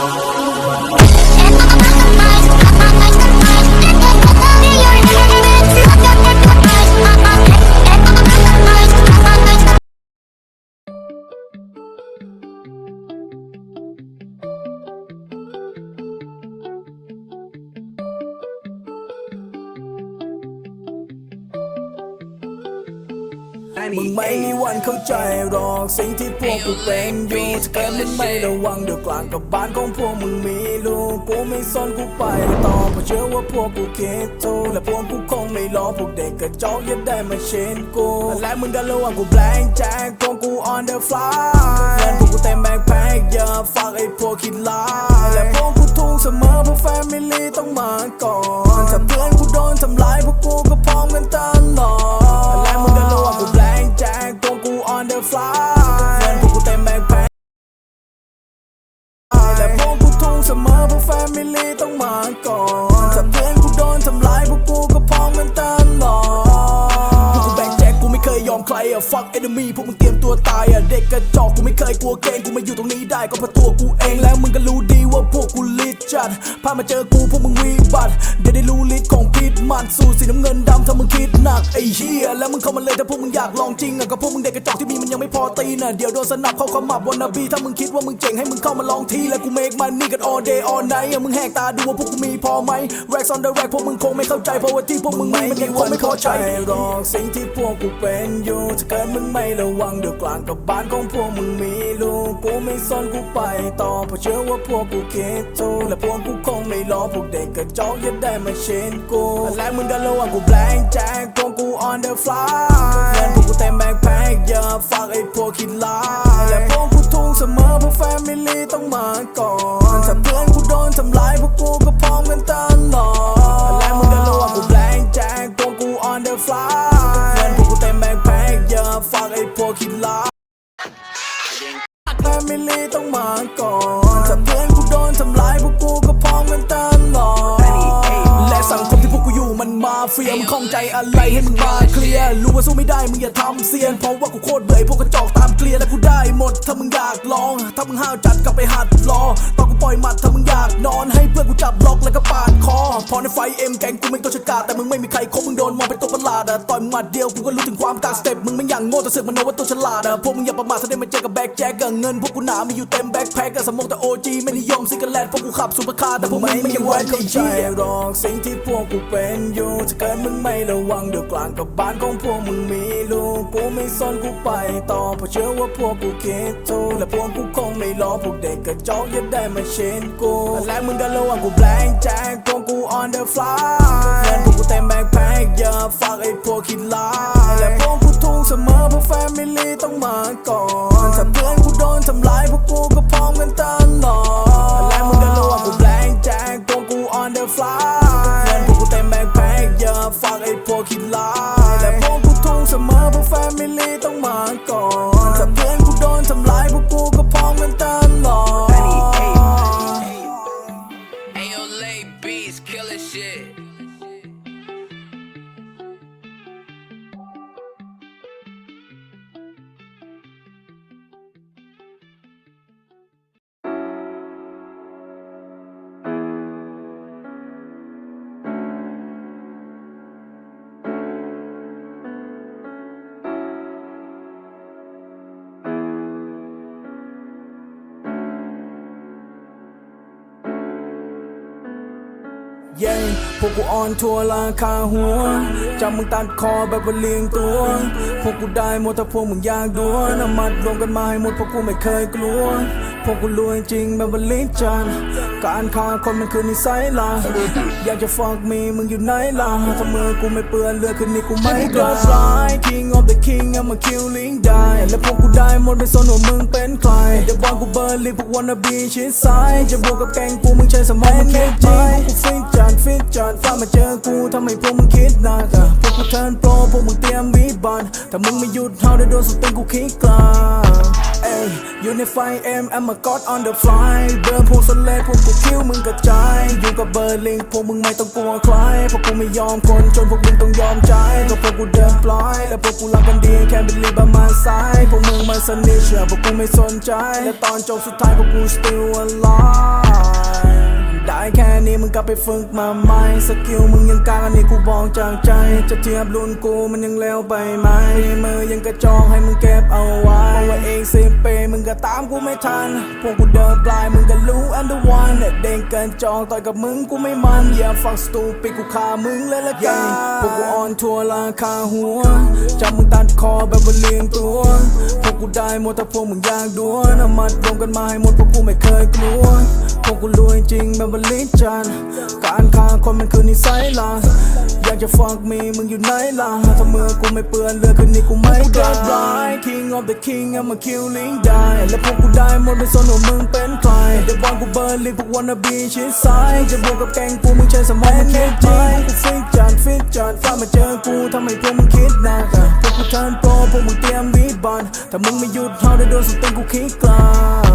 Oh. มึงไม่มีวันเข้าใจหรอกสิ่งที่พวกกูเป็นอยู่ถ้าเกิดมึงไม่ระวังเดี๋ยวกลางกับบ้านของพวกมึงมีลูกกูไม่สนกูไปต่อเพราะเชื่อว่าพวกกูคิดถูกและพวกกูคงไม่รอพวกเด็กกระจอกอยัดได้มาเช่นกูและมึงก็รู้ว่ากูแบงแจ็คพวกกู on the fly เงินพวกกูเต็มแบ็คแพ็คเยอะฝากไอ้พวกคิดลายและพวกกูทุ่งเสมอเพราะแฟมิลี่ต้องมาก่อนถ้าเพื่อนกูโดนทำร้ายพวกกูก็ fuck enemy พวกมึงเตรียมตัวตายอะเด็กกระจอกกูไม่เคยกลัวเกรงกูมาอยู่ตรงนี้ได้ก็เพราะตัวกูเองแล้วมึงก็รู้ดีว่าพวกกูลิดจัดพามาเจอกูพวกมึงวีบัตเดี๋ยวได้รู้ลิดของพิษ มันสู้สีน้ำเงินดำถ้ามึงคิดหนักไอ้เหี้ยแล้วมึงเข้ามาเลยถ้าพวกมึงอยากลองจริงอะก็พวกมึงเด็กกระจอกที่มีมันยังไม่พอตีน่ะเดี๋ยวโดนสนับเข้าขมับวันนาบีถ้ามึงคิดว่ามึงเจ๋งให้มึงเข้ามาลองทีแล้วกูเมกมันนี่กัน all day all night อะมึงแหกตาดูว่าพวกกูมีพอไหม Racks on the rack พวกมึงคงไม่เข้าใจเพราะว่าที่พวกมึงมีมันยังคงไม่พอใจหรอกสิ่งที่พวกกูเป็นอยู่ถ้าเกิดมึงไม่ระวังเดี๋ยวกลางกับบ้านของพวกมึงมี กกูไม่สนกูไปต่อเพราะเชื่อว่าพวกกูคิดถูกและพวกกูคงไม่รอพวกเด็กกระจอกอยัดได้มาเช่นกูและมึงก็รู้ว่ากูแบงแจ็คพวกกู on the fly เงินพวกกูเต็มแบ็คแพ็คเยอะ มาก่อนถ้าเพื่อนกูโดนทำร้ายพวกกูก็พร้อมกันตลอดและสังคมที่พวกกูอยู่มันมาเฟียมงข้องใจอะไรให้มึงมาเคลียร์รู้ว่าสู้ไม่ได้มึงอย่าทำเซียนเพราะว่ากูโคตรเบื่อไอ้พวกกระจอกตามเคลียร์และกูได้หมดถ้ามึงอยากลองถ้ามึงห้าวจัดกลับไปหัดรอตอนกูปล่อยหมัดถ้ามึงอยากนอนให้เพื่อนกูจับล็อกแล้วก็ปาดคอ พอในไฟเอ็มแกงกูไม่ตัวฉกาจแต่มึงไม่มีใครคบมึงโดนมองเป็นตัวประหลาดอะต่อยมึงหมัดเดียวกูก็รู้ถึงความกากสเต็ปมึงไม่อย่างโง่แต่เสือกมันโนว่าตัวฉลาดอะพวกมึงอย่าประมาทถ้าได้มาเจอกับแบ็คแจ็คอะเงินพวกกูหนามีอยู่เต็มแบ็คแพ็คอะสมองแต่โอจีไม่นิยมซิกเกอร์แลนด์พวกกูขับซูเปอร์คาร์แต่พวกมึงไม่ยังวันเข้าใจหรอกสิ่งที่พวกกูเป็นอยู่ถ้าเกิดมึงไม่ระวังเดี๋ยวกลางกับบ้านของพวกมึงมีลูกกูไม่สนกูไปต่อเพราะเชื่อว่าพวกกูคิดถูกและพวกกูคงไม่รอพวกเด็กกระจอกอยัดได้มาเช่นกูและมึงก็รู้ว่ากูแบงแจ็คพวกกู on the fly เงินพวกกูเต็มแบ็คแพ็คเยอะฝากไอ้พวกคิดลายและพวกกูทุ่งเสมอเพราะแฟมิลี่ต้องมาก่อนถ้าเพื่อนกูโดนทำร้ายพวกกูก็พร้อมกันตลอดและมึงก็รู้ว่ากูแบงแจ็คพวกกู on the fly เงินพวกกูเต็มแบ็คแพ็คเยอะฝากไอ้พวกคิดลายและพวกกูทุ่งเสมอเพราะแฟมิลี่ต้องมาก่อน เย้พวกกูออนทัวร์ราคาหัวจำมึงตัดคอแบบว่าเลียงตัว พวกกูได้หมดถ้าพวกมึงอยากดวลเอามัดรวมกันมาให้หมดพวกกูไม่เคยกลัวพวกกูรวยจริงแบบว่าลิ้นจันการฆ่าคนมันคือนิสัยลาอยากจะฟักมีมึงอยู่ไหนล่ะถ้ามือกูไม่เปื้อนเลือดคืนนี้กูไม่กล้า fly king of the king I'm a killing die และพวกกูได้หมดไม่สนว่ามึงเป็นใครเดี๋ยวบอลกูเบิร์นลีพวก wanna be ชิดซ้ายจะบวกกับแกงกูมึงใช้สมองมันคิดจริงพวกกูฟิตจัดฟิตจัดฟ้ามาเจอกูทำให้พวกมึงคิดหนักพวกกูเทิร์นโปรพวกมึงเตรียมวีบันถ้ามึงไม่หยุดเท่าได้โดนสุดติงกูคิดกลา อยู่ในไฟเอ็ม I'm a god on the fly เดินพวกสเลดพวกกูคิวมึงกระจายอยู่กับเบอร์ลิงพวกมึงไม่ต้องกลัวใครพวกกูไม่ยอมคนจนพวกมึงต้องยอมใจก็พวกกูเดินปล่อย และพวกกูรักกันดีแค่เป็นลีบามาซ้ายพวกมึงมาสนิทเชื่อพวกกูไม่สนใจ และตอนจบสุดท้ายพวกกู still alive ไปฝึกมาใหม่สกิลมึงยังกางอันนี้กูบอกจากใจ จะเทียบรุ่นกูมันยังแล้วไปไหมมือยังกระจองให้มึงเก็บเอาไว้เพราะว่าเองสิเปมึงก็ตามกูไม่ทัน พวกกูเดินปลายมึงก็รู้ I'm the one เนี่ยเด้งเกินจองต่อยกับมึงกูไม่มันอย่าฟังสตูปิดกูฆ่ามึงเลยละกันพวกกูออนทัวร์ราคาหัวจับมึงตัดคอแบบว่าเลี้ยงตัวพวกกูได้หมดถ้าพวกมึงอยากดวลเอามัดรวมกันมาให้หมดพวกกูไม่เคยกลัวพวกกูรวยจริงแบบว่าลิ้นจันการฆ่าคนมันคือนิสัยหลักอยากจะฟักมีมึงอยู่ไหนล่ะถ้ามือกูไม่เปื้อนเลือดคืนนี้กูไม่กล้า King of the King I'm a killing die และพวกกูได้หมดไม่สนว่ามึงเป็นใครเดี๋ยวบอลกูเบิร์นลิพวก wanna be ชิดซ้ายจะบวกกับแกงกูมึงใช้สมองมึงคิดไหมพวกกูฟิกจัดฟิกจัดฟ้ามาเจอกูทำให้พวกมึงคิดหนักพวกกูทันโปรพวกมึงเตรียมวีดบอลถ้ามึงไม่หยุดเท่าได้โดนสุดต็งกูคิดกลา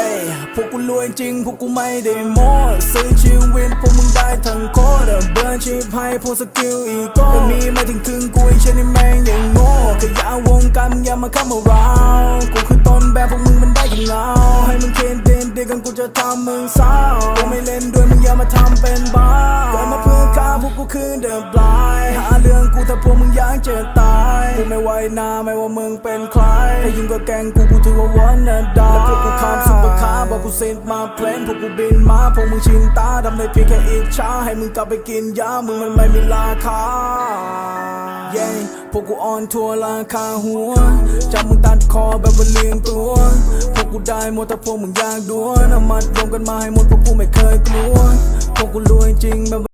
เอ้ยพวกกูรวยจริง พวกกูไม่ได้โม้ซื้อชีวิตพวกมึงได้ทั้งโคตรเบิร์นชีพให้พวกสกิลอีกก็มีไม่ถึงครึ่งกูไอ้เช่นนี่แม่งยังโง่ขยาวงการมึงอย่ามาเข้ามาราวกูคือต้นแบบพวกมึงมันได้ยังเงาให้มึงเคนเดนเดียวกันกูจะทำมึงเศร้ากูไม่เล่นด้วยมึงอย่ามาทำเป็นบ้าเกิดมาเพื่อฆ่าพวกกูคือเดอะบลายหาเรื่องกูถ้าพวกมึงอยากจะตายกูไม่ไหวหน้าไม่ว่ามึงเป็นใครถ้ายิ่งกว่าแกงกูกูถือว่าวันน่ะดาแล้วพวกกูข้ามซุปเปอร์คาบอกกูเซ็นมาเพลนพวกกูบินมาพวกมึงชินตาทำให้เพียงแค่อิจฉาให้มึงกลับไปกินยามึงมันไม่มีราคาเย้พวกกูออนทัวร์ราคาหัวจับมึงตัดคอแบบว่าเลี้ยงตัวพวกกูได้หมดถ้าพวกมึงอยากดวลเอามัดรวมกันมาให้หมดพวกกูไม่เคยกลัวพวกกูรวยจริงแบบ